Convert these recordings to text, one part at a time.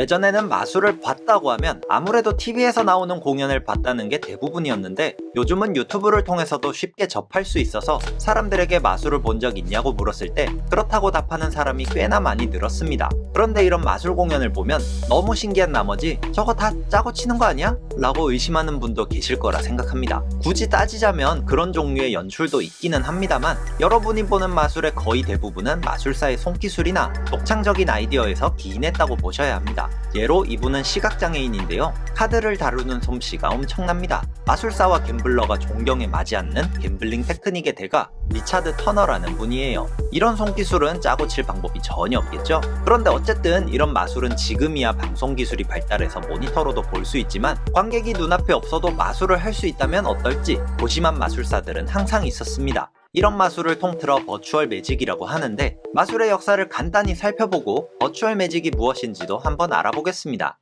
예전에는 마술을 봤다고 하면 아무래도 TV에서 나오는 공연을 봤다는 게 대부분이었는데 요즘은 유튜브를 통해서도 쉽게 접할 수 있어서 사람들에게 마술을 본 적 있냐고 물었을 때 그렇다고 답하는 사람이 꽤나 많이 늘었습니다. 그런데 이런 마술 공연을 보면 너무 신기한 나머지 저거 다 짜고 치는 거 아니야? 라고 의심하는 분도 계실 거라 생각합니다. 굳이 따지자면 그런 종류의 연출도 있기는 합니다만 여러분이 보는 마술의 거의 대부분은 마술사의 손기술이나 독창적인 아이디어에서 기인했다고 보셔야 합니다. 예로 이분은 시각장애인인데요. 카드를 다루는 솜씨가 엄청납니다. 마술사와 갬 블러가 존경에 맞지 않는 갬블링 테크닉의 대가 리차드 터너라는 분이에요. 이런 손기술은 짜고 칠 방법이 전혀 없겠죠? 그런데 어쨌든 이런 마술은 지금이야 방송 기술이 발달해서 모니터로도 볼 수 있지만 관객이 눈앞에 없어도 마술을 할 수 있다면 어떨지 고심한 마술사들은 항상 있었습니다. 이런 마술을 통틀어 버추얼 매직이라고 하는데 마술의 역사를 간단히 살펴보고 버추얼 매직이 무엇인지도 한번 알아보겠습니다.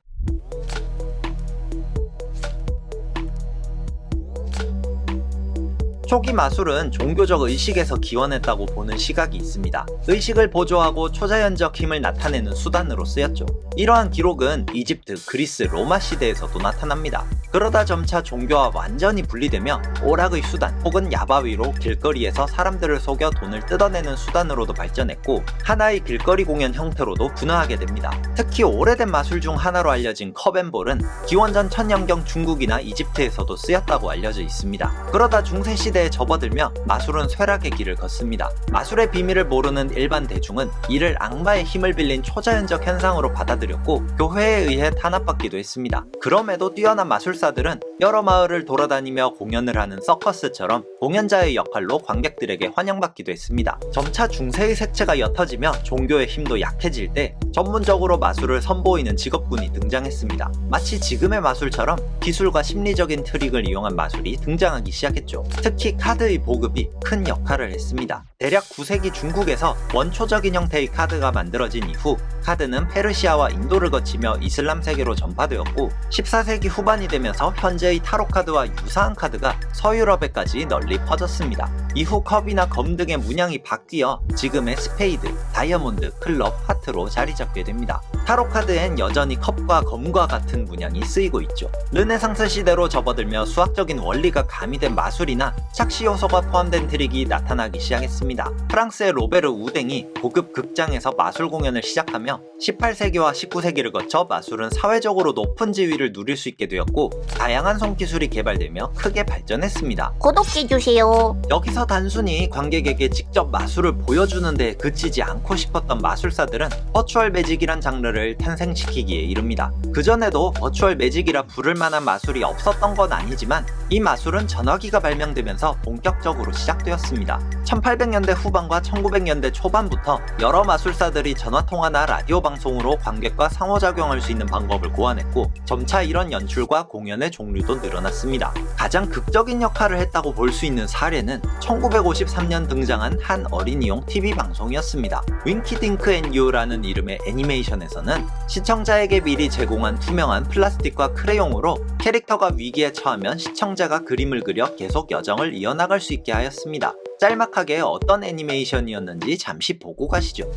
초기 마술은 종교적 의식에서 기원했다고 보는 시각이 있습니다. 의식을 보조하고 초자연적 힘을 나타내는 수단으로 쓰였죠. 이러한 기록은 이집트, 그리스, 로마 시대에서도 나타납니다. 그러다 점차 종교와 완전히 분리되며 오락의 수단 혹은 야바위로 길거리에서 사람들을 속여 돈을 뜯어내는 수단으로도 발전했고 하나의 길거리 공연 형태로도 분화하게 됩니다. 특히 오래된 마술 중 하나로 알려진 컵앤볼은 기원전 천년경 중국이나 이집트에서도 쓰였다고 알려져 있습니다. 그러다 중세 시대에 접어들며 마술은 쇠락의 길을 걷습니다. 마술의 비밀을 모르는 일반 대중은 이를 악마의 힘을 빌린 초자연적 현상으로 받아들였고 교회에 의해 탄압받기도 했습니다. 그럼에도 뛰어난 마술 사들은 여러 마을을 돌아다니며 공연을 하는 서커스처럼 공연자의 역할로 관객들에게 환영받기도 했습니다. 점차 중세의 색채가 옅어지며 종교의 힘도 약해질 때 전문적으로 마술을 선보이는 직업군이 등장했습니다. 마치 지금의 마술처럼 기술과 심리적인 트릭을 이용한 마술이 등장하기 시작했죠. 특히 카드의 보급이 큰 역할을 했습니다. 대략 9세기 중국에서 원초적인 형태의 카드가 만들어진 이후 카드는 페르시아와 인도를 거치며 이슬람 세계로 전파되었고 14세기 후반이 되면 서 현재의 타로 카드와 유사한 카드가 서유럽에까지 널리 퍼졌습니다. 이후 컵이나 검 등의 문양이 바뀌어 지금의 스페이드, 다이아몬드, 클럽, 하 트로 자리 잡게 됩니다. 타로 카드엔 여전히 컵과 검과 같은 문양이 쓰이고 있죠. 르네상스 시대로 접어들며 수학적인 원리가 가미된 마술이나 착시 요소가 포함된 트릭이 나타나기 시작했습니다. 프랑스의 로베르 우댕이 고급 극장에서 마술 공연을 시작하며 18세기와 19세기를 거쳐 마술은 사회적으로 높은 지위를 누릴 수 있게 되었고 다양한 손기술이 개발되며 크게 발전했습니다. 구독해주세요. 여기서 단순히 관객에게 직접 마술을 보여주는 데 그치지 않고 싶었던 마술사들은 버추얼 매직이란 장르를 탄생시키기에 이릅니다. 그전에도 버추얼 매직이라 부를 만한 마술이 없었던 건 아니지만 이 마술은 전화기가 발명되면서 본격적으로 시작되었습니다. 1800년대 후반과 1900년대 초반부터 여러 마술사들이 전화통화나 라디오 방송으로 관객과 상호작용할 수 있는 방법을 고안했고 점차 이런 연출과 공연의 종류도 늘어났습니다. 가장 극적인 역할을 했다고 볼 수 있는 사례는 1953년 등장한 한 어린이용 TV 방송이었습니다. 윙키딩크 앤 유라는 이름의 애니메이션에서는 시청자에게 미리 제공한 투명한 플라스틱과 크레용으로 캐릭터가 위기에 처하면 시청자가 그림을 그려 계속 여정을 이어나갈 수 있게 하였습니다. 짤막하게 어떤 애니메이션이었는지 잠시 보고 가시죠.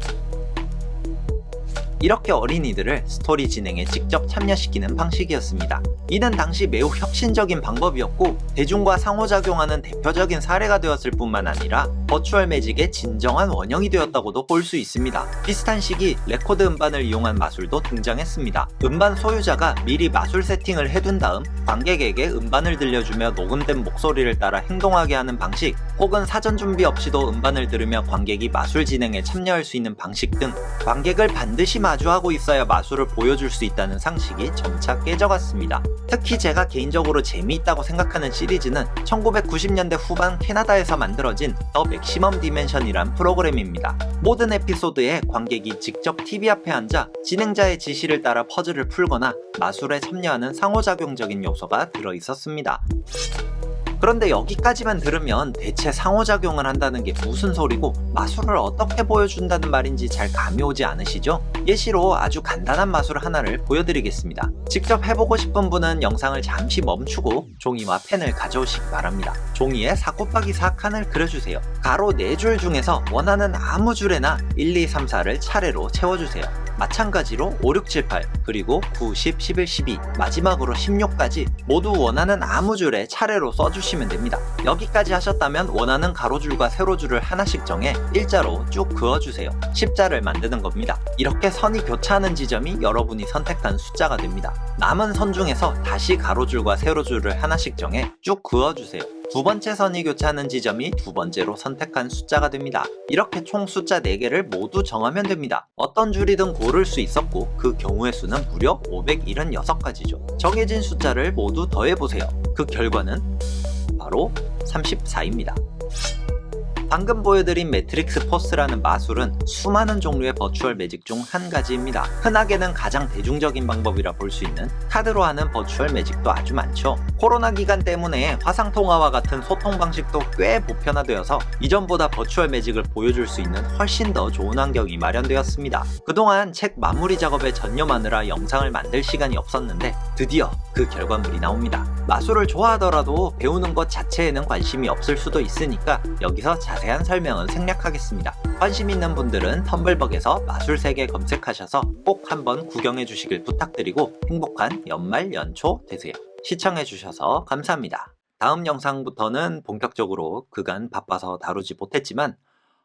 이렇게 어린이들을 스토리 진행에 직접 참여시키는 방식이었습니다. 이는 당시 매우 혁신적인 방법이었고 대중과 상호작용하는 대표적인 사례가 되었을 뿐만 아니라 버추얼 매직의 진정한 원형이 되었다고도 볼 수 있습니다. 비슷한 시기 레코드 음반을 이용한 마술도 등장했습니다. 음반 소유자가 미리 마술 세팅을 해둔 다음 관객에게 음반을 들려주며 녹음된 목소리를 따라 행동하게 하는 방식 혹은 사전 준비 없이도 음반을 들으며 관객이 마술 진행에 참여할 수 있는 방식 등 관객을 반드시 마주하고 있어야 마술을 보여줄 수 있다는 상식이 점차 깨져갔습니다. 특히 제가 개인적으로 재미있다고 생각하는 시리즈는 1990년대 후반 캐나다에서 만들어진 더 맥시멈 디멘션이란 프로그램입니다. 모든 에피소드에 관객이 직접 TV 앞에 앉아 진행자의 지시를 따라 퍼즐을 풀거나 마술에 참여하는 상호작용적인 요소가 들어 있었습니다. 그런데 여기까지만 들으면 대체 상호작용을 한다는 게 무슨 소리고 마술을 어떻게 보여준다는 말인지 잘 감이 오지 않으시죠? 예시로 아주 간단한 마술 하나를 보여드리겠습니다. 직접 해보고 싶은 분은 영상을 잠시 멈추고 종이와 펜을 가져오시기 바랍니다. 종이에 4 곱하기 4 칸을 그려주세요. 가로 4줄 중에서 원하는 아무 줄에나 1, 2, 3, 4를 차례로 채워주세요. 마찬가지로 5, 6, 7, 8 그리고 9, 10, 11, 12 마지막으로 16까지 모두 원하는 아무 줄에 차례로 써주시면 됩니다. 여기까지 하셨다면 원하는 가로줄과 세로줄을 하나씩 정해 일자로 쭉 그어주세요. 십자를 만드는 겁니다. 이렇게 선이 교차하는 지점이 여러분이 선택한 숫자가 됩니다. 남은 선 중에서 다시 가로줄과 세로줄을 하나씩 정해 쭉 그어주세요. 두 번째 선이 교차하는 지점이 두 번째로 선택한 숫자가 됩니다. 이렇게 총 숫자 4개를 모두 정하면 됩니다. 어떤 줄이든 고를 수 있었고 그 경우의 수는 무려 576가지죠. 정해진 숫자를 모두 더해보세요. 그 결과는 바로 34입니다. 방금 보여드린 매트릭스 포스라는 마술은 수많은 종류의 버추얼 매직 중 한 가지입니다. 흔하게는 가장 대중적인 방법이라 볼 수 있는 카드로 하는 버추얼 매직도 아주 많죠. 코로나 기간 때문에 화상 통화와 같은 소통 방식도 꽤 보편화되어서 이전보다 버추얼 매직을 보여줄 수 있는 훨씬 더 좋은 환경이 마련되었습니다. 그동안 책 마무리 작업에 전념하느라 영상을 만들 시간이 없었는데 드디어 그 결과물이 나옵니다. 마술을 좋아하더라도 배우는 것 자체에는 관심이 없을 수도 있으니까 여기서 자세한 설명은 생략하겠습니다. 관심 있는 분들은 텀블벅에서 마술 세계 검색하셔서 꼭 한번 구경해 주시길 부탁드리고 행복한 연말 연초 되세요. 시청해 주셔서 감사합니다. 다음 영상부터는 본격적으로 그간 바빠서 다루지 못했지만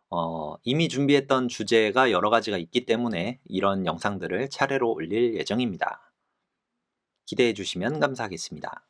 어, 이미 준비했던 주제가 여러 가지가 있기 때문에 이런 영상들을 차례로 올릴 예정입니다. 기대해 주시면 감사하겠습니다.